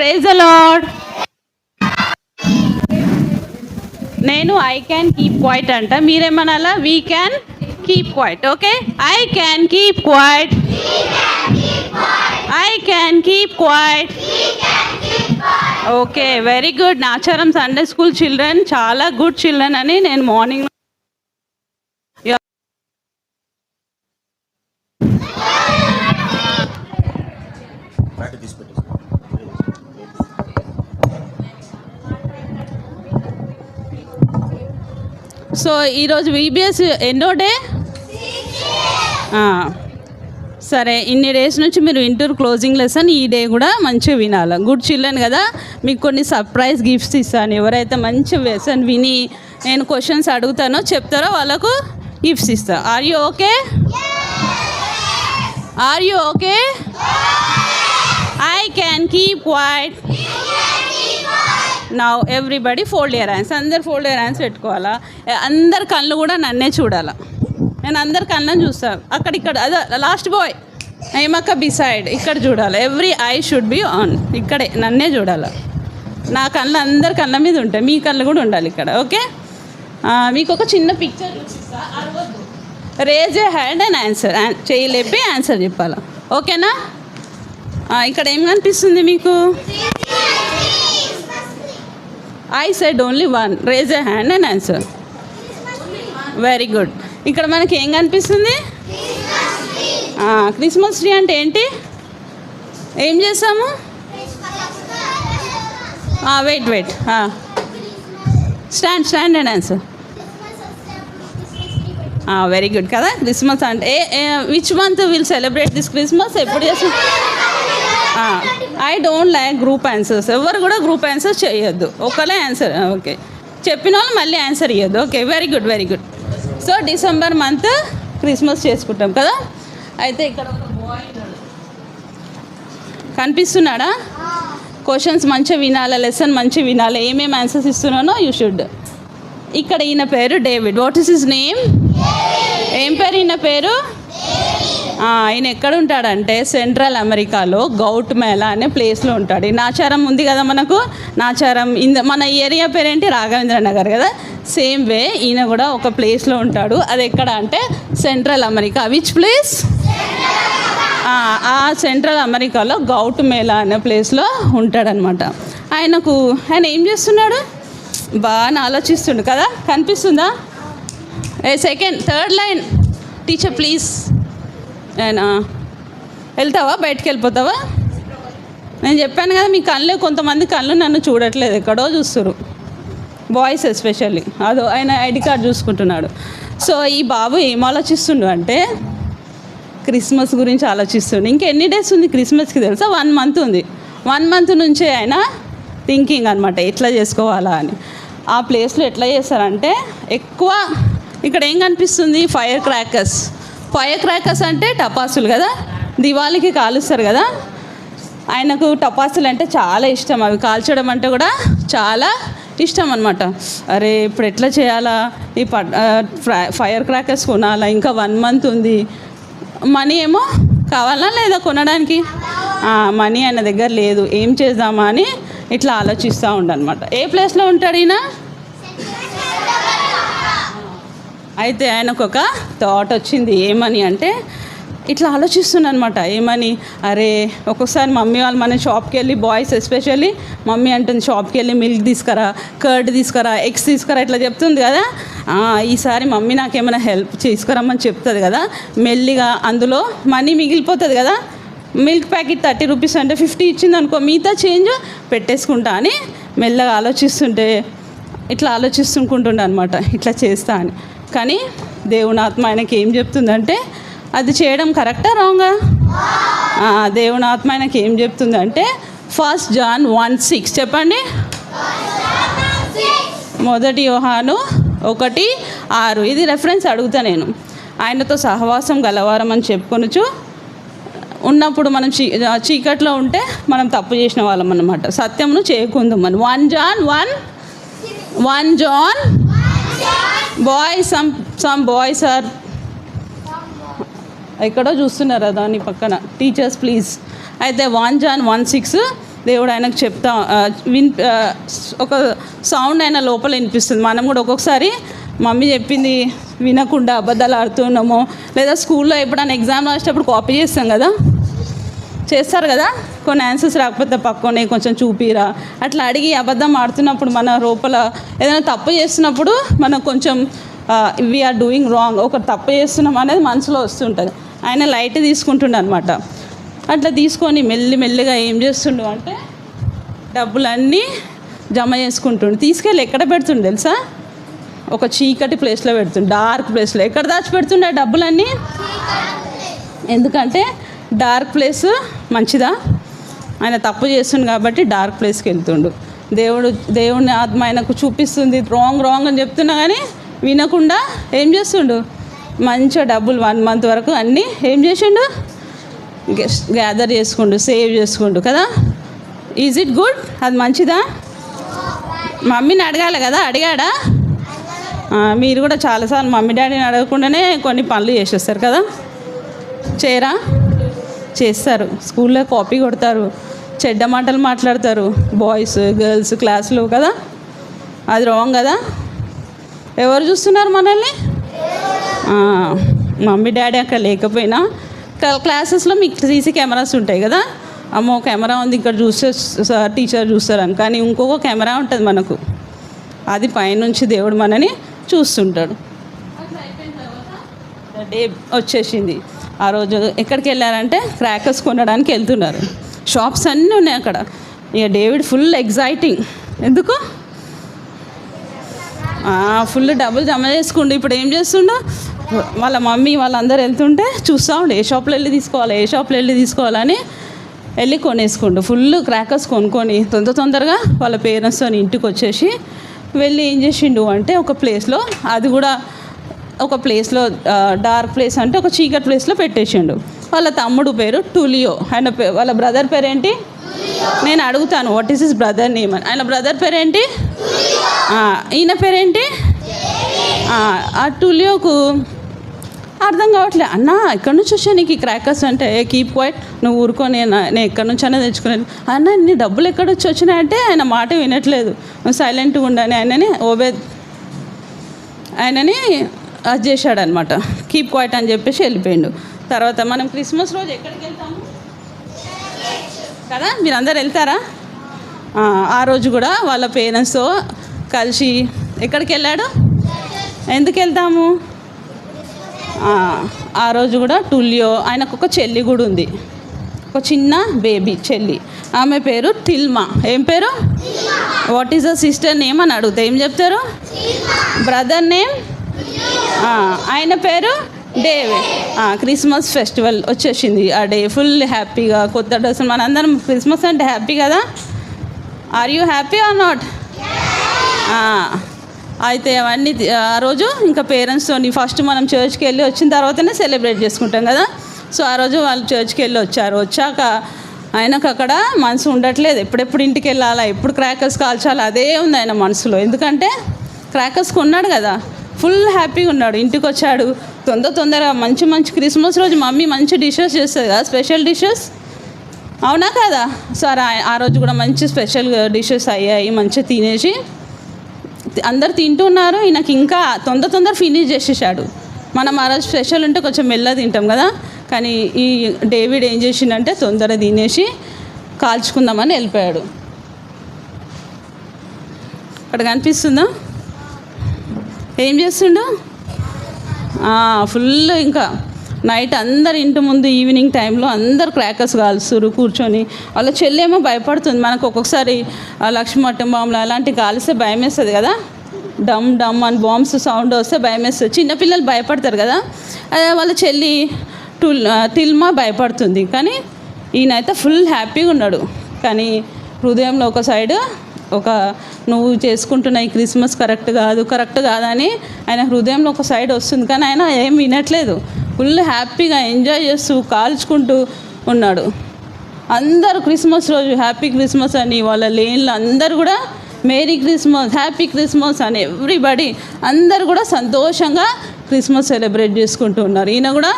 Praise లాడ్ నేను I can keep quiet అంట. మీరేమనాలా? We can keep quiet okay I can keep quiet I can keep quiet okay very good Nacharam Sunday school children చాలా good children అని నేను morning so ఈరోజు VBS ఎన్నో day? సరే ఇన్ని డేస్ నుంచి మీరు ఇంటర్ క్లోజింగ్ లెసన్ ఈ డే కూడా మంచిగా వినాలి. గుడ్ చిల్డ్రన్ కదా మీకు కొన్ని సర్ప్రైజ్ గిఫ్ట్స్ ఇస్తాను. ఎవరైతే మంచి లెసన్ విని నేను క్వశ్చన్స్ అడుగుతానో చెప్తారో వాళ్ళకు గిఫ్ట్స్ ఇస్తాను are you okay are you okay I can keep quiet నా ఎవ్రీబడి ఫోల్డ్ ఇయర్ హ్యాండ్స్ అందరు ఫోల్డ్ ఇయర్ హ్యాండ్స్ పెట్టుకోవాలా? అందరి కళ్ళు కూడా నన్నే చూడాలా? నేను అందరి కళ్ళని చూస్తాను అక్కడ ఇక్కడ అదే లాస్ట్ బాయ్ ఏమక్క బిసైడ్ ఇక్కడ చూడాలి? Every eye should be on ఇక్కడే నన్నే చూడాలి? నా కళ్ళు అందరి కళ్ళ మీద ఉంటాయి. మీ కళ్ళు కూడా ఉండాలి ఇక్కడ ఓకే మీకు ఒక చిన్న picture raise a hand and answer చేయలేపి answer చెప్పాలా? ఓకేనా ఇక్కడ ఏం కనిపిస్తుంది మీకు? I said only one raise a hand and answer very good ఇక్కడ మనకి ఏం కనిపిస్తుంది? క్రిస్మస్ ట్రీ అంటే ఏంటి? ఏం చేసాము? Wait wait stand stand and answer very good కదా? క్రిస్మస్ అంటే ఏ which month will celebrate this Christmas ఎప్పుడు చేస్తాం I don't like group answers ఎవరు కూడా గ్రూప్ ఆన్సర్స్ చేయొద్దు. ఒకలే ఆన్సర్ ఓకే చెప్పిన వాళ్ళు మళ్ళీ ఆన్సర్ ఇవ్వద్దు okay very good very good so December month Christmas చేసుకుంటాం కదా? అయితే ఇక్కడ ఒక బాయ్ కనిపిస్తున్నాడా? క్వశ్చన్స్ మంచిగా వినాలి? లెసన్ మంచిగా వినాలి? ఏమేమి ఆన్సర్స్ ఇస్తున్నానో యూ షుడ్ ఇక్కడ ఈయన పేరు David what is his name ఏం పేరు ఈయన పేరు? ఆయన ఎక్కడ ఉంటాడంటే సెంట్రల్ అమెరికాలో గౌట్ మేళ అనే ప్లేస్లో ఉంటాడు. ఈ నాచారం ఉంది కదా మనకు? నాచారం ఇంద మన ఏరియా పేరేంటి? రాఘవేంద్ర నగర్ కదా? సేమ్ వే ఈయన కూడా ఒక ప్లేస్లో ఉంటాడు. అది ఎక్కడ అంటే సెంట్రల్ అమెరికా. విచ్ ప్లేస్ ఆ సెంట్రల్ అమెరికాలో గౌట్ మేళ అనే ప్లేస్లో ఉంటాడనమాట. ఆయనకు ఆయన ఏం చేస్తున్నాడు? బాగా ఆలోచిస్తుండు కదా? కనిపిస్తుందా? ఏ second third line teacher please అయినా uh, వెళ్తావా? బయటికి వెళ్ళిపోతావా? నేను చెప్పాను కదా మీ కళ్ళు కొంతమంది కళ్ళు నన్ను చూడట్లేదు ఎక్కడో చూస్తారు బాయ్స్ ఎస్పెషల్లీ అదో ఆయన ఐడి కార్డ్ చూసుకుంటున్నాడు. సో ఈ బాబు ఏం ఆలోచిస్తుండు అంటే క్రిస్మస్ గురించి ఆలోచిస్తుండు. ఇంకెన్ని డేస్ ఉంది క్రిస్మస్కి తెలుసా? వన్ మంత్ ఉంది. వన్ మంత్ నుంచే ఆయన థింకింగ్ అనమాట ఎట్లా చేసుకోవాలా అని. ఆ ప్లేస్లో ఎట్లా చేస్తారంటే ఎక్కువ ఇక్కడ ఏం కనిపిస్తుంది? ఫైర్ క్రాకర్స్ ఫైర్ క్రాకర్స్ అంటే టపాసులు కదా? దివాళీకి కాలుస్తారు కదా? ఆయనకు టపాసులు అంటే చాలా ఇష్టం. అవి కాల్చడం అంటే కూడా చాలా ఇష్టం అనమాట అరే ఇప్పుడు ఎట్లా చేయాలా? ఈ ప ఫైర్ క్రాకర్స్ కొనాలా? ఇంకా వన్ మంత్ ఉంది. మనీ ఏమో కావాలా లేదా కొనడానికి? మనీ ఆయన దగ్గర లేదు. ఏం చేద్దామా అని ఇట్లా ఆలోచిస్తూ ఉండనమాట ఏ ప్లేస్లో ఉంటాడు ఈయన? అయితే ఆయనకు ఒక థాట్ వచ్చింది ఏమని? అంటే ఇట్లా ఆలోచిస్తున్నానమాట అనమాట ఏమని? అరే ఒక్కొక్కసారి మమ్మీ వాళ్ళు మన షాప్కి వెళ్ళి బాయ్స్ ఎస్పెషల్లీ మమ్మీ అంటుంది షాప్కి వెళ్ళి మిల్క్ తీసుకురా కర్డ్ తీసుకురా ఎగ్స్ తీసుకురా ఇట్లా చెప్తుంది కదా. ఈసారి మమ్మీ నాకేమైనా హెల్ప్ తీసుకురమ్మని చెప్తుంది కదా. మెల్లిగా అందులో మనీ మిగిలిపోతుంది కదా. మిల్క్ ప్యాకెట్ థర్టీ రూపీస్ అంటే ఫిఫ్టీ ఇచ్చింది అనుకో మిగతా చేంజ్ పెట్టేసుకుంటా అని మెల్లగా ఆలోచిస్తుంటే ఇట్లా ఆలోచిస్తుంటుండే అనమాట ఇట్లా చేస్తా అని. కానీ దేవుని ఆత్మ ఆయనకి ఏం చెప్తుందంటే అది చేయడం కరెక్టా రాంగా? దేవుని ఆత్మ ఆయనకి ఏం చెప్తుందంటే ఫస్ట్ జాన్ వన్ సిక్స్ చెప్పండి. మొదటి యోహాను ఒకటి ఆరు. ఇది రెఫరెన్స్ అడుగుతా నేను. ఆయనతో సహవాసం గలవారం అని చెప్పుకొనొచ్చు ఉన్నప్పుడు మనం చీ చీకట్లో ఉంటే మనం తప్పు చేసిన వాళ్ళం అన్నమాట. సత్యమును చేయకుందాం one John one one John boys some some boys are ఎక్కడో చూస్తున్నారా దాని పక్కన? టీచర్స్ ప్లీజ్ అయితే వన్ జాన్ వన్ సిక్స్ దేవుడు ఆయనకు చెప్తా విన్ ఒక సౌండ్ ఆయన లోపల వినిపిస్తుంది. మనం కూడా ఒక్కొక్కసారి మమ్మీ చెప్పింది వినకుండా అబద్ధాలు ఆడుతున్నామో లేదా స్కూల్లో ఎప్పుడైనా ఎగ్జామ్ రాసేటప్పుడు కాపీ చేస్తాం కదా? చేస్తారు కదా? కొన్ని ఆన్సర్స్ రాకపోతే పక్కనే కొంచెం చూపిరా. అట్లా అడిగి అబద్ధం ఆడుతున్నప్పుడు మన లోపల ఏదైనా తప్పు చేస్తున్నప్పుడు మనం కొంచెం వీఆర్ డూయింగ్ రాంగ్ ఒక తప్పు చేస్తున్నాం అనేది మనసులో వస్తుంటుంది. ఆయన లైట్ తీసుకుంటుండ అనమాట అట్లా తీసుకొని మెల్లి మెల్లిగా ఏం చేస్తుండు అంటే డబ్బులన్నీ జమ చేసుకుంటుండు. తీసుకెళ్ళి ఎక్కడ పెడుతుండు తెలుసా? ఒక చీకటి ప్లేస్లో పెడుతుండు. డార్క్ ప్లేస్లో ఎక్కడ దాచి పెడుతుండే డబ్బులన్నీ? ఎందుకంటే డార్క్ ప్లేస్ మంచిదా? ఆయన తప్పు చేస్తుండు కాబట్టి డార్క్ ప్లేస్కి వెళ్తుండు. దేవుడు దేవుని ఆత్మ ఆయనకు చూపిస్తుంది రాంగ్ రాంగ్ అని చెప్తున్నా కానీ వినకుండా ఏం చేస్తుండు? మంచిగా డబ్బులు వన్ మంత్ వరకు అన్నీ ఏం చేసిండు? గ్యాదర్ చేసుకుండు సేవ్ చేసుకుండు కదా? ఈజ్ ఇట్ గుడ్ అది మంచిదా? మమ్మీని అడగాలి కదా? అడిగాడా? మీరు కూడా చాలాసార్లు మమ్మీ డాడీని అడగకుండానే కొన్ని పనులు చేసేస్తారు కదా? చేయరా? చేస్తారు. స్కూల్లో కాపీ కొడతారు. చెడ్డ మాటలు మాట్లాడతారు. బాయ్స్ గర్ల్స్ క్లాసులో కదా? అది రాంగ్ కదా? ఎవరు చూస్తున్నారు మనల్ని? మమ్మీ డాడీ అక్కడ లేకపోయినా క్లాసెస్లో మీకు సీసీ కెమెరాస్ ఉంటాయి కదా? అమ్మో కెమెరా ఉంది ఇక్కడ చూస్తే సార్ టీచర్ చూస్తారని. కానీ ఇంకొక కెమెరా ఉంటుంది మనకు. అది పైనుంచి దేవుడు మనని చూస్తుంటాడు. డే వచ్చేసింది. ఆ రోజు ఎక్కడికి వెళ్ళారంటే క్రాకర్స్ కొనడానికి వెళ్తున్నారు. షాప్స్ అన్నీ ఉన్నాయి అక్కడ. ఇక డేవిడ్ ఫుల్ ఎగ్జైటింగ్ ఎందుకు? ఫుల్ డబ్బులు జమ చేసుకుండు. ఇప్పుడు ఏం చేస్తుండు? వాళ్ళ మమ్మీ వాళ్ళందరూ వెళ్తుంటే చూస్తూ ఉండు ఏ షాప్లో వెళ్ళి తీసుకోవాలి ఏ షాప్లో వెళ్ళి తీసుకోవాలని వెళ్ళి కొనేసుకుండు. ఫుల్ క్రాకర్స్ కొనుక్కొని తొందర తొందరగా వాళ్ళ పేరెంట్స్తో ఇంటికి వచ్చేసి వెళ్ళి ఏం చేసిండు అంటే ఒక ప్లేస్లో అది కూడా ఒక ప్లేస్లో డార్క్ ప్లేస్ అంటే ఒక చీకటి ప్లేస్లో పెట్టేసిండు. వాళ్ళ తమ్ముడు పేరు టూలియో. ఆయన వాళ్ళ బ్రదర్ పేరేంటి? నేను అడుగుతాను what is is brother name అని. ఆయన బ్రదర్ పేరేంటి? ఈయన పేరేంటి? ఆ, టూలియోకు అర్థం కావట్లే. అన్న ఎక్కడి నుంచి వచ్చా నీకు ఈ క్రాకర్స్ అంటే? కీప్ క్వైట్ నువ్వు ఊరుకో నేను నేను ఎక్కడి నుంచి అయినా తెచ్చుకున్నాను అన్న నీ డబ్బులు ఎక్కడి నుంచి వచ్చినాయంటే ఆయన మాట వినట్లేదు. నువ్వు సైలెంట్గా ఉండని ఆయనని ఓబే ఆయనని అది చేశాడు అనమాట కీప్ క్వైట్ అని చెప్పేసి వెళ్ళిపోయిండు. తర్వాత మనం క్రిస్మస్ రోజు ఎక్కడికి వెళ్తాము? కదా మీరందరు వెళ్తారా? ఆ, రోజు కూడా వాళ్ళ పేరెంట్స్తో కలిసి ఎక్కడికి వెళ్ళాడు? ఎందుకు వెళ్తాము? ఆ, రోజు కూడా టుల్యో ఆయనకు ఒక చెల్లి కూడా ఉంది. ఒక చిన్న బేబీ చెల్లి. ఆమె పేరు టిల్మా ఏం పేరు? What is the sister name అని అడిగితే ఏం చెప్తారు? బ్రదర్ నేమ్ ఆయన పేరు డేవ్ క్రిస్మస్ ఫెస్టివల్ వచ్చేసింది. ఆ డే ఫుల్ హ్యాపీగా కొత్త డ్రెస్ మనందరం క్రిస్మస్ అంటే హ్యాపీ కదా? Are you happy or not అయితే అవన్నీ ఆ రోజు ఇంకా పేరెంట్స్తో ఫస్ట్ మనం చర్చ్కి వెళ్ళి వచ్చిన తర్వాతనే సెలబ్రేట్ చేసుకుంటాం కదా? సో ఆ రోజు వాళ్ళు చర్చ్కి వెళ్ళి వచ్చారు. వచ్చాక ఆయనకు అక్కడ మనసు ఉండట్లేదు. ఎప్పుడెప్పుడు ఇంటికి వెళ్ళాలా? ఎప్పుడు క్రాకర్స్ కాల్చాలా? అదే ఉంది ఆయన మనసులో. ఎందుకంటే క్రాకర్స్ కొన్నాడు కదా. ఫుల్ హ్యాపీగా ఉన్నాడు. ఇంటికి వచ్చాడు తొందర తొందరగా మంచి మంచి క్రిస్మస్ రోజు మమ్మీ మంచి డిషెస్ చేస్తుంది కదా స్పెషల్ డిషెస్? అవునా కదా? సార్ ఆ- ఆ రోజు కూడా మంచి స్పెషల్ డిషెస్ అయ్యాయి మంచిగా తినేసి అందరు తింటున్నారు ఈయనకి ఇంకా తొందర తొందర ఫినిష్ చేసేసాడు. మనం ఆ రోజు స్పెషల్ ఉంటే కొంచెం మెల్ల తింటాం కదా. కానీ ఈ డేవిడ్ ఏం చేసిండంటే తొందర తినేసి కాల్చుకుందామని వెళ్ళిపోయాడు. అక్కడ కనిపిస్తుందా? ఏం చేస్తుండు? ఫుల్ ఇంకా నైట్ అందరు ఇంటి ముందు ఈవినింగ్ టైంలో అందరు క్రాకర్స్ కాలుస్తారు కూర్చొని. వాళ్ళ చెల్లేమో భయపడుతుంది. మనకు ఒక్కొక్కసారి లక్ష్మీ బాంబులు అలాంటివి కాలిస్తే భయం వేస్తుంది కదా. డమ్ డమ్ అని బాంబ్స్ సౌండ్ వస్తే భయం వేస్తుంది చిన్నపిల్లలు భయపడతారు కదా. అదే వాళ్ళ చెల్లి టుల్ తిల్మా భయపడుతుంది. కానీ ఈయనైతే ఫుల్ హ్యాపీగా ఉన్నాడు. కానీ హృదయంలో ఒక సైడ్ ఒక నువ్వు చేసుకుంటున్న ఈ క్రిస్మస్ కరెక్ట్ కాదు కరెక్ట్ కాదని ఆయన హృదయంలో ఒక సైడ్ వస్తుంది. కానీ ఆయన ఏం వినట్లేదు. ఫుల్ హ్యాపీగా ఎంజాయ్ చేస్తూ కాల్చుకుంటూ ఉన్నాడు. అందరూ క్రిస్మస్ రోజు హ్యాపీ క్రిస్మస్ అని వాళ్ళ లేన్లు అందరూ కూడా మేరీ క్రిస్మస్ హ్యాపీ క్రిస్మస్ అని ఎవ్రీబడి అందరు కూడా సంతోషంగా క్రిస్మస్ సెలబ్రేట్ చేసుకుంటూ ఉన్నారు. ఈయన కూడా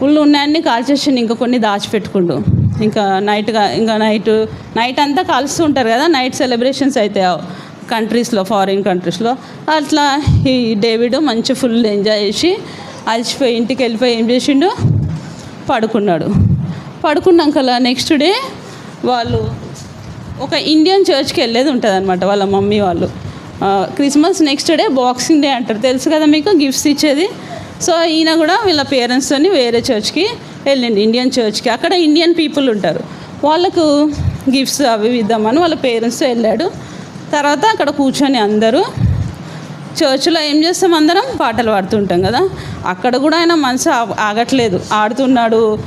ఫుల్ ఉన్నాయన్ని కాల్చేసి ఇంకా కొన్ని దాచిపెట్టుకుంటూ ఇంకా నైట్గా ఇంకా నైట్ నైట్ అంతా కలిసి ఉంటారు కదా నైట్ సెలబ్రేషన్స్ అయితే కంట్రీస్లో ఫారిన్ కంట్రీస్లో అట్లా ఈ డేవిడ్ మంచి ఫుల్ ఎంజాయ్ చేసి అలసిపోయి ఇంటికి వెళ్ళిపోయి ఏం చేసిండు? పడుకున్నాడు. పడుకున్నాక నెక్స్ట్ డే వాళ్ళు ఒక ఇండియన్ చర్చ్కి వెళ్ళేది ఉంటుంది అనమాట వాళ్ళ మమ్మీ వాళ్ళు. Christmas next day boxing day అంటారు. తెలుసు కదా మీకు? గిఫ్ట్స్ ఇచ్చేది. సో ఈయన కూడా వీళ్ళ పేరెంట్స్తో వేరే చర్చ్కి వెళ్ళింది ఇండియన్ చర్చ్కి అక్కడ ఇండియన్ పీపుల్ ఉంటారు. వాళ్ళకు గిఫ్ట్స్ అవి ఇద్దామని వాళ్ళ పేరెంట్స్తో వెళ్ళాడు. తర్వాత అక్కడ కూర్చొని అందరూ చర్చిలో ఏం చేస్తాం అందరం? పాటలు పాడుతుంటాం కదా. అక్కడ కూడా ఆయన మనసు ఆగట్లేదు. ఆడుతున్నాడు.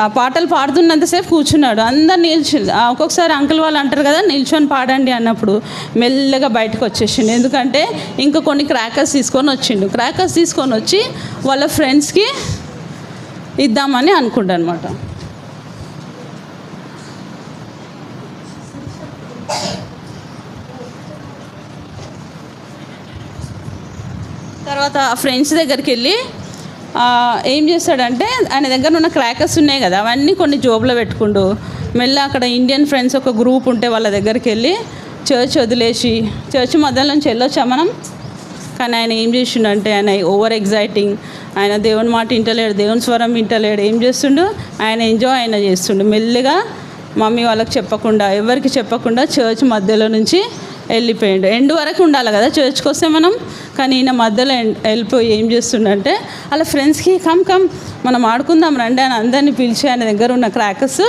ఆ పాటలు పాడుతున్నంతసేపు కూర్చున్నాడు. అందరు నిల్చు ఒక్కొక్కసారి అంకుల్ వాళ్ళు అంటారు కదా నిల్చొని పాడండి అన్నప్పుడు మెల్లగా బయటకు వచ్చేసిండు. ఎందుకంటే ఇంకా కొన్ని క్రాకర్స్ తీసుకొని వచ్చిండు. క్రాకర్స్ తీసుకొని వచ్చి వాళ్ళ ఫ్రెండ్స్కి ఇద్దామని అనుకుంటా అనమాట తర్వాత ఫ్రెండ్స్ దగ్గరికి వెళ్ళి ఏం చేస్తాడంటే ఆయన దగ్గర ఉన్న క్రాకర్స్ ఉన్నాయి కదా అవన్నీ కొన్ని జోబులో పెట్టుకుండు. మెల్ల అక్కడ ఇండియన్ ఫ్రెండ్స్ ఒక గ్రూప్ ఉంటే వాళ్ళ దగ్గరికి వెళ్ళి చర్చ్ వదిలేసి చర్చ్ మధ్యలో నుంచి వెళ్ళొచ్చా మనం? కానీ ఆయన ఏం చేసిండంటే ఆయన ఓవర్ ఎగ్జైటింగ్ ఆయన దేవుని మాట వింటలేడు దేవుని స్వరం వింటలేడు. ఏం చేస్తుండు? ఆయన ఎంజాయ్ ఆయన చేస్తుండు. మెల్లిగా మమ్మీ వాళ్ళకి చెప్పకుండా ఎవరికి చెప్పకుండా చర్చ్ మధ్యలో నుంచి వెళ్ళిపోయాడు. ఎండ్ వరకు ఉండాలి కదా చర్చ్కి వస్తే మనం? కానీ ఈయన మధ్యలో వెళ్ళిపోయి ఏం చేస్తుండంటే అలా ఫ్రెండ్స్కి కమ్ కమ్ మనం ఆడుకుందాం రండి అని అందరినీ పిలిచి ఆయన దగ్గర ఉన్న క్రాకర్స్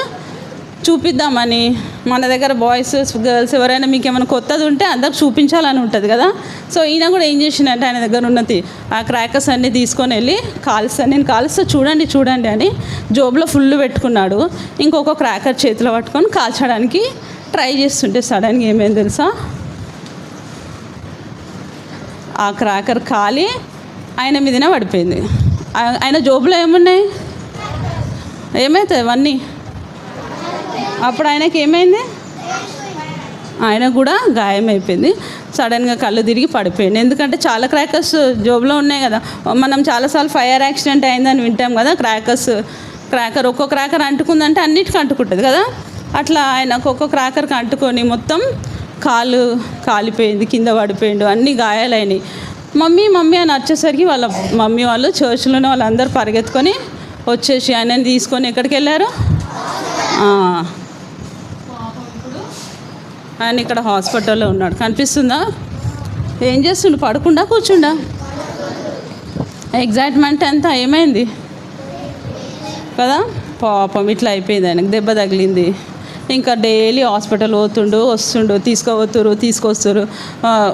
చూపిద్దామని. మన దగ్గర బాయ్స్ గర్ల్స్ ఎవరైనా మీకు ఏమైనా కొత్తది ఉంటే అందరికి చూపించాలని ఉంటుంది కదా. సో ఈయన కూడా ఏం చేసిందంటే ఆయన దగ్గర ఉన్నది ఆ క్రాకర్స్ అన్నీ తీసుకొని వెళ్ళి కాలుస్తాను నేను కాలుస్తా చూడండి చూడండి అని జోబులో ఫుల్ పెట్టుకున్నాడు. ఇంకొక క్రాకర్ చేతిలో పట్టుకొని కాల్చడానికి ట్రై చేస్తుంటే సడన్గా ఏమైంది తెలుసా? ఆ క్రాకర్ కాలి ఆయన మీదనే పడిపోయింది. ఆయన జోబులో ఏమున్నాయి? ఏమవుతాయి అవన్నీ? అప్పుడు ఆయనకి ఏమైంది? ఆయన కూడా గాయం అయిపోయింది. సడన్గా కళ్ళు తిరిగి పడిపోయింది. ఎందుకంటే చాలా క్రాకర్స్ జోబులో ఉన్నాయి కదా. మనం చాలాసార్లు ఫైర్ యాక్సిడెంట్ అయిందని వింటాం కదా క్రాకర్స్. క్రాకర్ ఒక్కో క్రాకర్ అంటుకుందంటే అన్నిటికీ అంటుకుంటుంది కదా. అట్లా ఆయనకు ఒక్కో క్రాకర్కి అంటుకొని మొత్తం కాలు కాలిపోయింది కింద పడిపోయిండు అన్ని గాయాలైనాయి. మమ్మీ మమ్మీ అని వచ్చేసరికి వాళ్ళ మమ్మీ వాళ్ళు చర్చిలోనే వాళ్ళందరూ పరిగెత్తుకొని వచ్చేసి ఆయనని తీసుకొని ఎక్కడికి వెళ్ళారు ఆయన ఇక్కడ హాస్పిటల్లో ఉన్నాడు. కనిపిస్తుందా? ఏం చేస్తుండు? పడకుండా? కూర్చుండా? ఎగ్జైట్మెంట్ అంతా ఏమైంది? కదా? పాపం ఇట్లా అయిపోయింది ఆయనకు. దెబ్బ తగిలింది. ఇంకా డైలీ హాస్పిటల్ పోతుండు వస్తుండు తీసుకోపోతురు తీసుకొస్తారు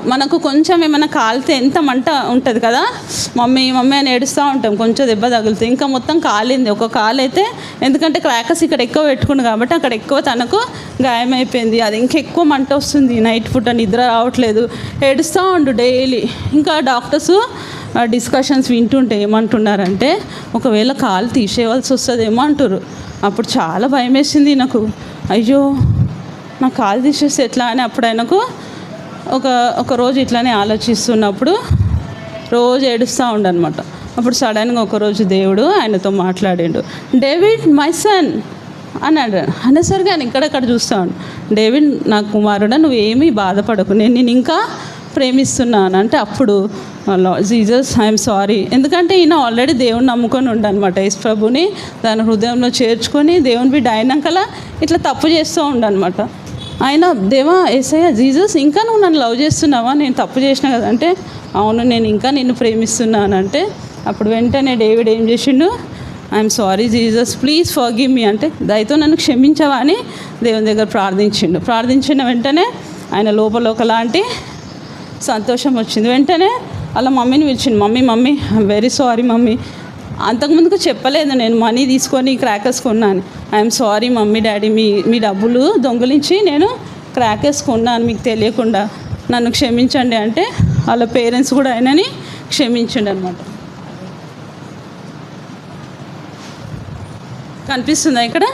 మనకు కొంచెం ఏమైనా కాలితే ఎంత మంట ఉంటుంది కదా? మమ్మీ మమ్మీ అని ఏడుస్తూ ఉంటాం కొంచెం దెబ్బ తగులుతుంది. ఇంకా మొత్తం కాలింది. ఒక కాలు అయితే ఎందుకంటే క్రాకర్స్ ఇక్కడ ఎక్కువ పెట్టుకుండు కాబట్టి అక్కడ ఎక్కువ తనకు గాయమైపోయింది. అది ఇంకా ఎక్కువ మంట వస్తుంది. నైట్ పూట నిద్ర రావట్లేదు. ఏడుస్తూ ఉండు డైలీ. ఇంకా డాక్టర్స్ డిస్కషన్స్ వింటుంటే ఏమంటున్నారంటే ఒకవేళ కాలు తీసేయవలసి వస్తుందేమో అంటారు అప్పుడు చాలా భయం వేసింది నాకు అయ్యో నా కాలు తీసేస్తే ఎట్లా అని అప్పుడు ఆయనకు ఒక ఒక రోజు ఇట్లానే ఆలోచిస్తున్నప్పుడు రోజు ఏడుస్తూ ఉండనమాట. అప్పుడు సడన్గా ఒకరోజు దేవుడు ఆయనతో మాట్లాడిండు. డేవిడ్ మై సన్ అన్నాడు. అనేసరికి ఆయన ఇక్కడక్కడ చూస్తాను డేవిడ్ నా కుమారుడా నువ్వేమీ బాధపడకు. నేను నేను ఇంకా ప్రేమిస్తున్నాను. అంటే అప్పుడు జీజస్ ఐఎమ్ సారీ. ఎందుకంటే ఈయన ఆల్రెడీ దేవుని నమ్ముకొని ఉండనమాట యేసు ప్రభుని దాని హృదయంలో చేర్చుకొని దేవుని బిడ్డ అయినాకలా ఇట్లా తప్పు చేస్తూ ఉండనమాట ఆయన దేవా ఏసయ్య జీజస్ ఇంకా నువ్వు నన్ను లవ్ చేస్తున్నావా? నేను తప్పు చేసిన కదా. అంటే అవును నేను ఇంకా నిన్ను ప్రేమిస్తున్నాను అంటే అప్పుడు వెంటనే డేవిడ్ ఏం చేసిండు? I'm sorry Jesus please forgive me అంటే దయతో నన్ను క్షమించవా? అని దేవుని దగ్గర ప్రార్థించిండు. ప్రార్థించిన వెంటనే ఆయన లోపల ఒకలాంటి సంతోషం వచ్చింది. వెంటనే వాళ్ళ మమ్మీని పిలిచింది. Mummy mummy very sorry mummy. అంతకుముందుకు చెప్పలేదు నేను మనీ తీసుకొని క్రాకర్స్ కొన్నాను. ఐఎమ్ సారీ మమ్మీ డాడీ మీ మీ డబ్బులు దొంగిలించి నేను క్రాకర్స్ కొన్నాను మీకు తెలియకుండా. నన్ను క్షమించండి అంటే వాళ్ళ పేరెంట్స్ కూడా ఆయనని క్షమించండి అనమాట కనిపిస్తుందా ఇక్కడ?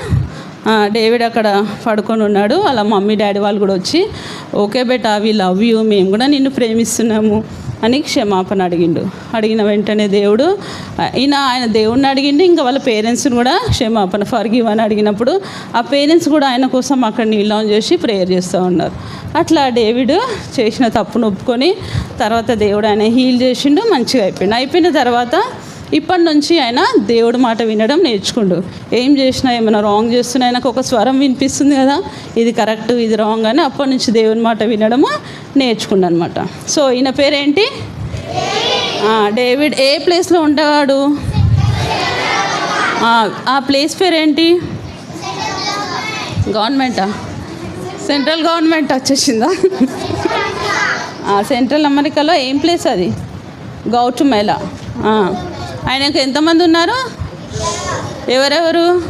డేవిడ్ అక్కడ పడుకొని ఉన్నాడు. వాళ్ళ మమ్మీ డాడీ వాళ్ళు కూడా వచ్చి okay but we love you మేము కూడా నిన్ను ప్రేమిస్తున్నాము అని క్షమాపణ అడిగిండు. అడిగిన వెంటనే దేవుడు ఈయన ఆయన దేవుడిని అడిగిండు ఇంకా వాళ్ళ పేరెంట్స్ని కూడా క్షమాపణ ఫర్గివ్ అని అడిగినప్పుడు ఆ పేరెంట్స్ కూడా ఆయన కోసం అక్కడ నీళ్ళం చేసి ప్రేయర్ చేస్తూ ఉన్నారు. అట్లా డేవిడ్ చేసిన తప్పును ఒప్పుకొని తర్వాత దేవుడు ఆయన హీల్ చేసిండు మంచిగా అయిపోయిండు అయిపోయిన తర్వాత ఇప్పటి నుంచి ఆయన దేవుడి మాట వినడం నేర్చుకుండు. ఏం చేసినా ఏమైనా రాంగ్ చేస్తున్నా ఆయనకు ఒక స్వరం వినిపిస్తుంది కదా ఇది కరెక్ట్ ఇది రాంగ్ అని అప్పటి నుంచి దేవుని మాట వినడము నేర్చుకుండు అనమాట సో ఈయన పేరేంటి? డేవిడ్. ఏ ప్లేస్లో ఉండేవాడు? ఆ, ప్లేస్ పేరేంటి? గవర్నమెంటా? సెంట్రల్ గవర్నమెంట్ వచ్చేసిందా? సెంట్రల్ అమెరికాలో ఏం ప్లేస్ అది? గౌటుమేళ ఆ. ఆయనకు ఎంతమంది ఉన్నారు? ఎవరెవరు?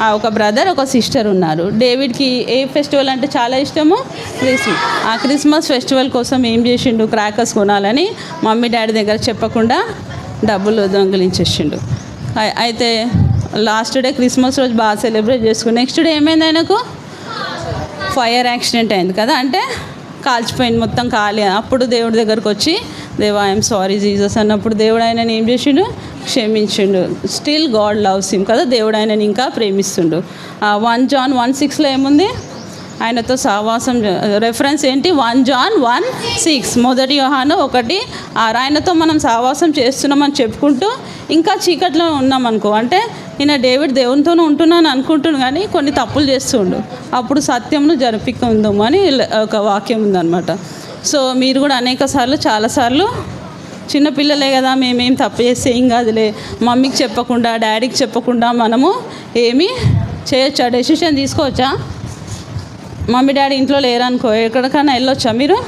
ఆ, ఒక బ్రదర్ ఒక సిస్టర్ ఉన్నారు. డేవిడ్కి ఏ ఫెస్టివల్ అంటే చాలా ఇష్టము? క్రిస్మస్ ఆ క్రిస్మస్ ఫెస్టివల్ కోసం ఏం చేసిండు? క్రాకర్స్ కొనాలని మమ్మీ డాడీ దగ్గర చెప్పకుండా డబ్బులు దొంగిలించేసిండు. అయితే లాస్ట్ డే క్రిస్మస్ రోజు బాగా సెలబ్రేట్ చేసుకుని నెక్స్ట్ డే ఏమైంది ఆయనకు? ఫైర్ యాక్సిడెంట్ అయింది కదా అంటే కాల్చిపోయింది మొత్తం కాలి. అప్పుడు దేవుడి దగ్గరకు వచ్చి దేవా ఐఎమ్ సారీ జీసస్ అన్నప్పుడు దేవుడు ఆయనని ఏం చేసిండు? క్షమించిండు. స్టిల్ గాడ్ లవ్స్ హిమ్ కదా దేవుడు ఆయనని ఇంకా ప్రేమిస్తుండు. వన్ జాన్ వన్ సిక్స్లో ఏముంది? ఆయనతో సహవాసం రెఫరెన్స్ ఏంటి? వన్ జాన్ వన్ సిక్స్ మొదటి యోహాను ఒకటి ఆరు. ఆయనతో మనం సహవాసం చేస్తున్నామని చెప్పుకుంటూ ఇంకా చీకట్లో ఉన్నాం అనుకో అంటే ఈయన డేవిడ్ దేవునితోనే ఉంటున్నాను అనుకుంటున్నాను కానీ కొన్ని తప్పులు చేస్తుండు. అప్పుడు సత్యమును జరిపికుందాము అని ఒక వాక్యం ఉందన్నమాట. సో మీరు కూడా అనేక సార్లు చాలాసార్లు చిన్నపిల్లలే కదా మేమేం తప్పు చేస్తే ఏం కాదులే. మమ్మీకి చెప్పకుండా డాడీకి చెప్పకుండా మనము ఏమి చేయొచ్చా? డెసిషన్ తీసుకోవచ్చా? మమ్మీ డాడీ ఇంట్లో లేరనుకో ఎక్కడికైనా వెళ్ళొచ్చా మీరు?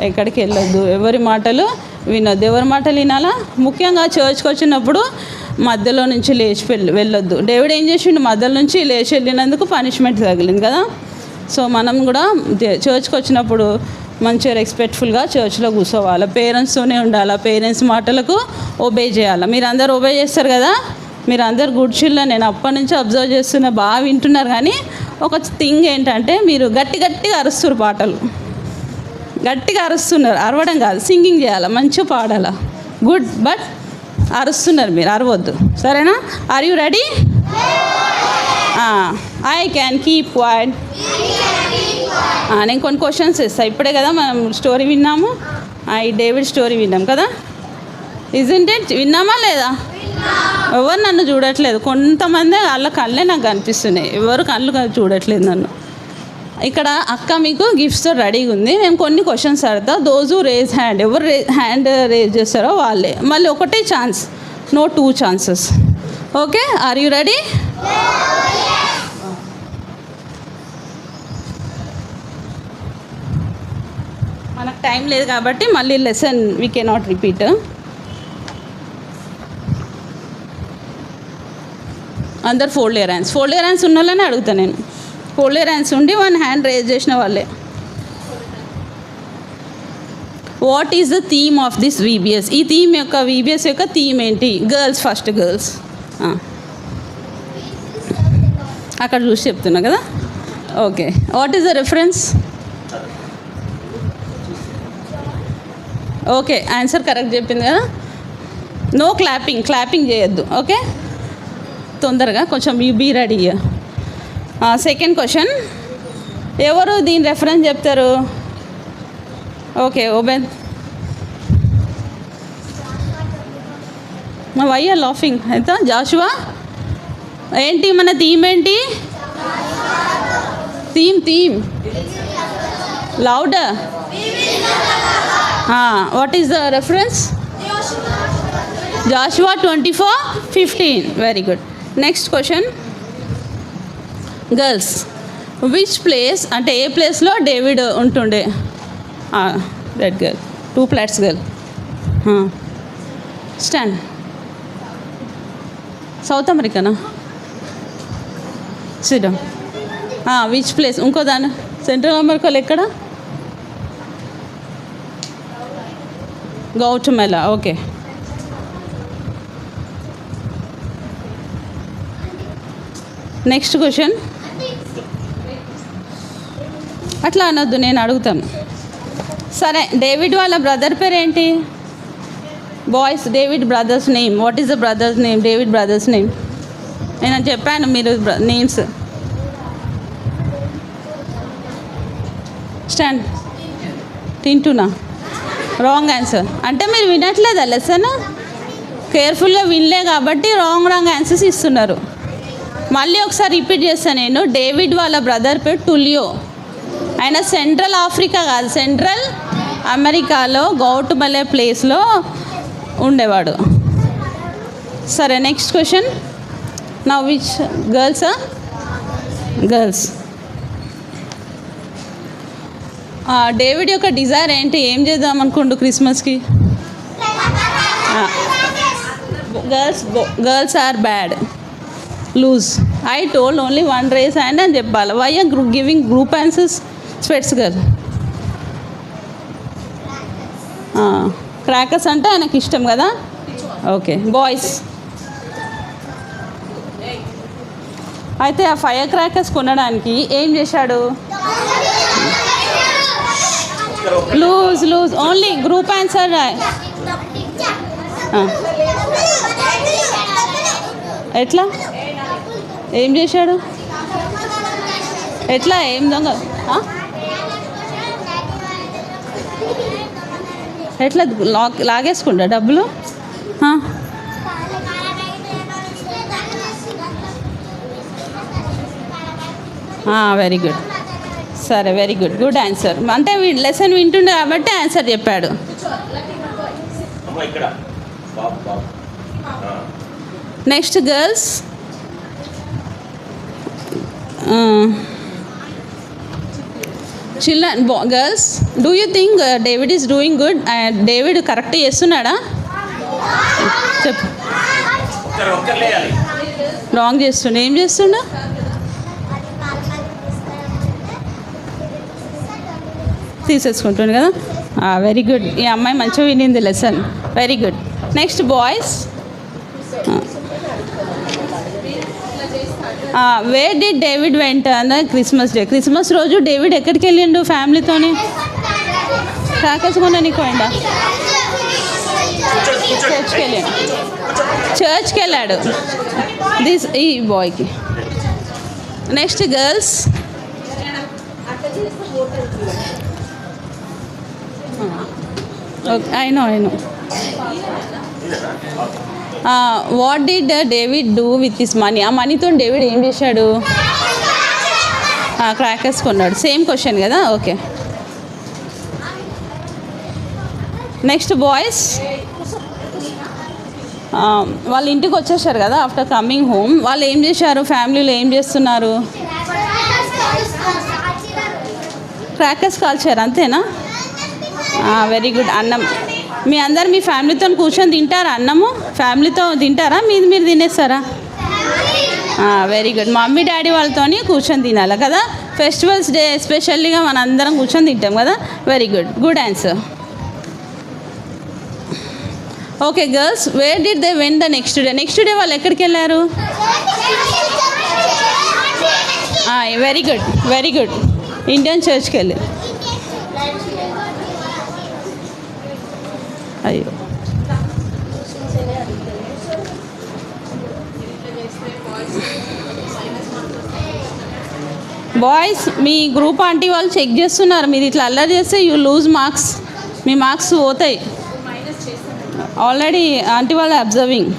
ఎక్కడికి వెళ్ళొద్దు. ఎవరి మాటలు వినొద్దు. ఎవరి మాటలు వినాలా? ముఖ్యంగా చర్చ్కి వచ్చినప్పుడు మధ్యలో నుంచి లేచి వెళ్ళి వెళ్ళొద్దు. డేవిడ్ ఏం చేసిండు? మధ్యలో నుంచి లేచి వెళ్ళినందుకు పనిష్మెంట్ తగిలింది కదా. సో మనం కూడా చర్చ్కి వచ్చినప్పుడు మంచిగా రెస్పెక్ట్ఫుల్గా చర్చ్లో కూర్చోవాలి. పేరెంట్స్తోనే ఉండాలి. పేరెంట్స్ మాటలకు ఒబే చేయాలి. మీరు అందరు ఒబే చేస్తారు కదా? మీరు అందరు గుడ్ చిల్డ్రన్ నేను అప్పటి నుంచి అబ్జర్వ్ చేస్తున్నా బాగా వింటున్నారు కానీ ఒక థింగ్ ఏంటంటే మీరు గట్టి గట్టిగా అరుస్తారు పాటలు. గట్టిగా అరుస్తున్నారు. అరవడం కాదు సింగింగ్ చేయాలి. మంచిగా పాడాలా? గుడ్ బట్ అరుస్తున్నారు మీరు. అరవద్దు. సరేనా? Are you ready I can keep quiet నేను కొన్ని క్వశ్చన్స్ ఇస్తాను ఇప్పుడే కదా మనం స్టోరీ విన్నాము? ఐ డేవిడ్ స్టోరీ విన్నాం కదా? ఇజెంట్ ఇట్ విన్నామా లేదా? ఎవరు నన్ను చూడట్లేదు? కొంతమంది వాళ్ళ కళ్ళే నాకు కనిపిస్తున్నాయి. ఎవరు కళ్ళు చూడట్లేదు నన్ను. ఇక్కడ అక్క మీకు గిఫ్ట్స్తో రెడీగా ఉంది. మేము కొన్ని క్వశ్చన్స్ అడతా దోజు రేజ్ హ్యాండ్ ఎవరు రే హ్యాండ్ రేజ్ చేస్తారో వాళ్ళే. మళ్ళీ ఒకటే chance no two chances okay are you ready మనకు టైం లేదు కాబట్టి మళ్ళీ లెసన్ వీ కెనాట్ రిపీట్ అందరు fold your hands fold your hands ఉన్న వాళ్ళనే అడుగుతా నేను. ఫోల్డ్ ఇయర్ హ్యాండ్స్ ఉండి వన్ హ్యాండ్ రేజ్ చేసిన వాళ్ళే. What is the theme of this VBS ఈ థీమ్ యొక్క వీబీఎస్ యొక్క థీమ్ ఏంటి? గర్ల్స్ ఫస్ట్ గర్ల్స్ అక్కడ చూసి చెప్తున్నా కదా? Okay what is the reference okay answer correct చెప్పింది కదా? నో క్లాపింగ్ క్లాపింగ్ చేయొద్దు ఓకే? తొందరగా కొంచెం you be ready second question ఎవరు దీని రెఫరెన్స్ చెప్తారు? ఓకే ఓబెన్ వై ఆర్ లాఫింగ్ అయితే జాషువా? ఏంటి మన థీమ్ ఏంటి? Theme theme loud what is the reference Joshua twenty four fifteen very good next question girls which place అంటే ఏ ప్లేస్లో డేవిడ్ ఉంటుండే? Red girl two plaits girl stand south అమెరికానా సిడమ్ which place ఇంకో దాని. సెంట్రల్ అమెరికాలో ఎక్కడ? Guatemala okay. Next question. అట్లా అనొద్దు నేను అడుగుతాను. సరే డేవిడ్ వాళ్ళ బ్రదర్ పేరు ఏంటి boys David brother's name. What is the brother's name David brother's name. నేను చెప్పాను మీరు నేమ్స్. స్టాండ్. తింటున్నా. రాంగ్ ఆన్సర్ అంటే మీరు వినట్లేదా లెసన్ కేర్ఫుల్గా వినలే కాబట్టి రాంగ్ రాంగ్ ఆన్సర్స్ ఇస్తున్నారు. మళ్ళీ ఒకసారి రిపీట్ చేస్తాను నేను. డేవిడ్ వాళ్ళ బ్రదర్ పేరు టులియో ఆయన సెంట్రల్ ఆఫ్రికా కాదు సెంట్రల్ అమెరికాలో గౌటుమలే ప్లేస్లో ఉండేవాడు. సరే నెక్స్ట్ క్వశ్చన్ నా విచ్ గర్ల్సా గర్ల్స్ డేవిడ్ యొక్క డిజైర్ ఏంటి? ఏం చేద్దాం అనుకుంటు క్రిస్మస్కి? Girls girls are bad. Lose. I told only one raise hand అని చెప్పాలి. Why group giving group answers sweets girl crackers అంటే ఆయనకి ఇష్టం కదా? ఓకే. బాయ్స్. అయితే ఆ ఫైర్ క్రాకర్స్ కొనడానికి ఏం చేశాడు? Lose lose only group answer ఎట్లా? ఏం చేశాడు? ఎట్లా? ఏం దొంగ? ఎట్లా? లాక్ లాగేసుకుంటా డబ్బులు? వెరీ గుడ్ సరే వెరీ గుడ్ గుడ్ ఆన్సర్ అంటే లెసన్ వింటుండే కాబట్టి ఆన్సర్ చెప్పాడు. Next girls children girls do you think David is doing good David correct చేస్తున్నాడా? చెప్పు రాంగ్ చేస్తుండ. ఏం చేస్తుండ? తీసేసుకుంటుంది కదా? వెరీ గుడ్ ఈ అమ్మాయి మంచిగా వినింది lesson very good next boys where did David వెంట అన్న క్రిస్మస్ డే క్రిస్మస్ రోజు డేవిడ్ ఎక్కడికి వెళ్ళిండు ఫ్యామిలీతోని? క్రాకర్స్ నీకు పోయిండా చర్చ్కి వెళ్ళాడు చర్చ్కి వెళ్ళాడు దిస్ ఈ బాయ్కి next girls okay I know I know what did David do with this money ఆ మనీతో డేవిడ్ ఏం చేశాడు? క్రాకర్స్ కొన్నాడు. సేమ్ క్వశ్చన్ కదా? ఓకే నెక్స్ట్ బాయ్స్ వాళ్ళ ఇంటికి వచ్చేసారు కదా ఆఫ్టర్ కమింగ్ హోమ్ వాళ్ళు ఏం చేశారు? ఫ్యామిలీలో ఏం చేస్తున్నారు? క్రాకర్స్ కాల్చారు అంతేనా? వెరీ గుడ్ అన్నం. మీ అందరు మీ ఫ్యామిలీతో కూర్చొని తింటారా అన్నము? ఫ్యామిలీతో తింటారా? మీది మీరు తినేస్తారా? వెరీ గుడ్ మమ్మీ డాడీ వాళ్ళతోని కూర్చొని తినాలి కదా? ఫెస్టివల్స్ డే ఎస్పెషల్లీగా మన అందరం కూర్చొని తింటాం కదా? Very good good answer okay girls where did they went the next day next day వాళ్ళు ఎక్కడికి వెళ్ళారు? Very good very good Indian చర్చ్కి వెళ్ళి. అయ్యో. బాయ్స్ మీ గ్రూప్ ఆంటీ వాళ్ళు చెక్ చేస్తున్నారు. మీరు ఇట్లా అల్లరి చేస్తే యూ లూజ్ మార్క్స్ మీ మార్క్స్ పోతాయి. ఆల్రెడీ ఆంటీ వాళ్ళు అబ్జర్వింగ్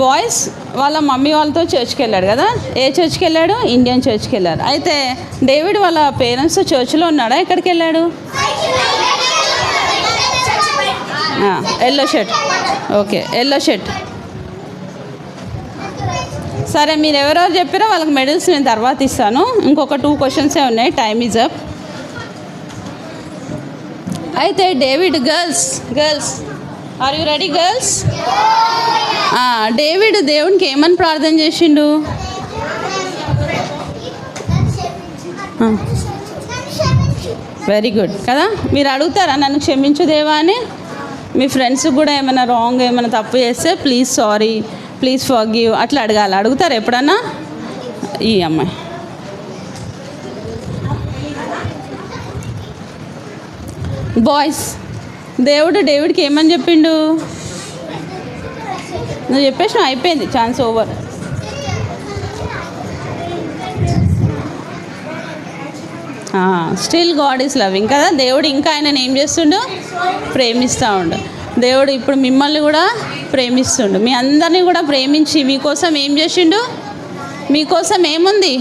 బాయ్స్ ah, వాళ్ళ మమ్మీ వాళ్ళతో చర్చ్కి వెళ్ళాడు కదా? ఏ చర్చ్కి వెళ్ళాడు? ఇండియన్ చర్చ్కి వెళ్ళాడు. అయితే డేవిడ్ వాళ్ళ పేరెంట్స్ చర్చ్లో ఉన్నాడా? ఎక్కడికి వెళ్ళాడు? Yellow shirt okay yellow shirt సరే మీరు ఎవరెవరు చెప్పారో వాళ్ళకి మెడల్స్ నేను తర్వాత ఇస్తాను. ఇంకొక టూ క్వశ్చన్సే ఉన్నాయి. టైమ్ ఈజ్ అప్ అయితే David girls girls are you ready girls David దేవునికి ఏమని ప్రార్థన చేసిండు? వెరీ గుడ్ కదా? మీరు అడుగుతారా? నన్ను క్షమించు దేవా అని? మీ ఫ్రెండ్స్ కూడా ఏమైనా రాంగ్ ఏమైనా తప్పు చేస్తే please sorry please forgive అట్లా అడగాలి. అడుగుతారు ఎప్పుడన్నా? ఈ అమ్మాయి. బాయ్స్ దేవుడు డేవిడ్కి ఏమని చెప్పిండు? నువ్వు చెప్పేసి అయిపోయింది. Chance over still God is loving కదా? దేవుడు ఇంకా ఆయన ఏం చేస్తుండు? ప్రేమిస్తూ ఉండు. దేవుడు ఇప్పుడు మిమ్మల్ని కూడా ప్రేమిస్తుండు. మీ అందరినీ కూడా ప్రేమించి మీకోసం ఏం చేసిండు? మీకోసం ఏముంది?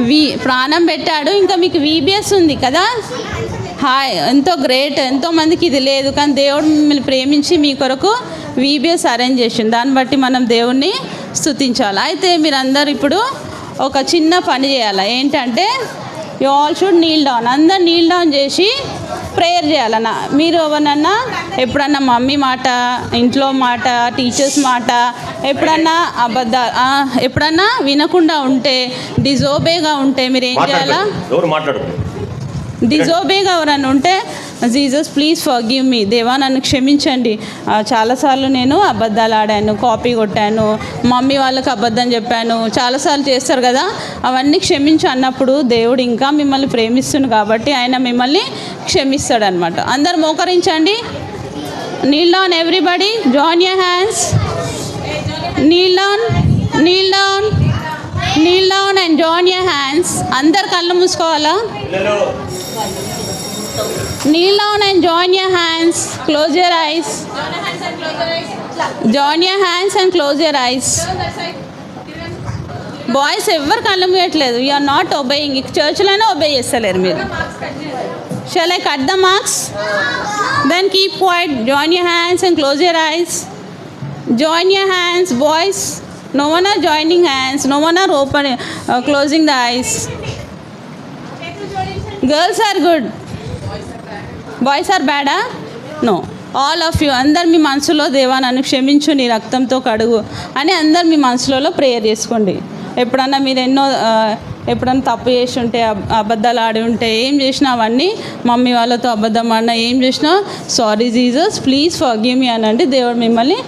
వి ప్రాణం పెట్టాడు. ఇంకా మీకు వీబీఎస్ ఉంది కదా? హాయ్ ఎంతో గ్రేట్ ఎంతో మందికి ఇది లేదు. కానీ దేవుడు మిమ్మల్ని ప్రేమించి మీ కొరకు వీబీఎస్ అరేంజ్ చేసిండు. దాన్ని బట్టి మనం దేవుణ్ణి స్తుతించాలి? అయితే మీరందరూ ఇప్పుడు ఒక చిన్న పని చేయాలి? ఏంటంటే you all should kneel down అందరు నీల్ డౌన్ చేసి ప్రేయర్ చేయాలన్న. మీరు ఎవరన్నా ఎప్పుడన్నా మమ్మీ మాట ఇంట్లో మాట టీచర్స్ మాట ఎప్పుడన్నా అబద్ధ ఎప్పుడన్నా వినకుండా ఉంటే డిజోబేగా ఉంటే మీరు ఏం చేయాలా? డిజోబేగా ఎవరన్నా ఉంటే Jesus please forgive me దేవా నన్ను క్షమించండి. చాలాసార్లు నేను అబద్ధాలు ఆడాను కాపీ కొట్టాను మమ్మీ వాళ్ళకి అబద్ధం చెప్పాను చాలాసార్లు చేస్తారు కదా అవన్నీ క్షమించు అన్నప్పుడు దేవుడు ఇంకా మిమ్మల్ని ప్రేమిస్తుంది కాబట్టి ఆయన మిమ్మల్ని క్షమిస్తాడు అనమాట అందరు మోకరించండి. Kneel down everybody join your hands kneel down kneel down kneel down and join your hands అందరు కళ్ళు మూసుకోవాలా? Kneel down and join your hands. Close your eyes. Join your hands and close your eyes. Boys ఎవరు కళ్ళు మూయట్లేదు you're not obeying చర్చ్లోనే obey చేస్తలేరు మీరు shall I cut the marks then keep quiet join your hands and close your eyes join your hands boys no one are joining hands no one are open closing the eyes girls are good boys are బ్యాడా no all of you అందరు మీ మనసులో దేవా నన్ను క్షమించు నీ రక్తంతో కడుగు అని అందరు మీ మనసులో ప్రేయర్ చేసుకోండి. ఎప్పుడన్నా మీరు ఎన్నో ఎప్పుడన్నా తప్పు చేసి ఉంటే అబద్ధాలు ఆడి ఉంటే ఏం చేసినా అవన్నీ మమ్మీ వాళ్ళతో అబద్ధం ఆడినా ఏం చేసినా sorry Jesus please forgive me అనండి దేవుడు మిమ్మల్ని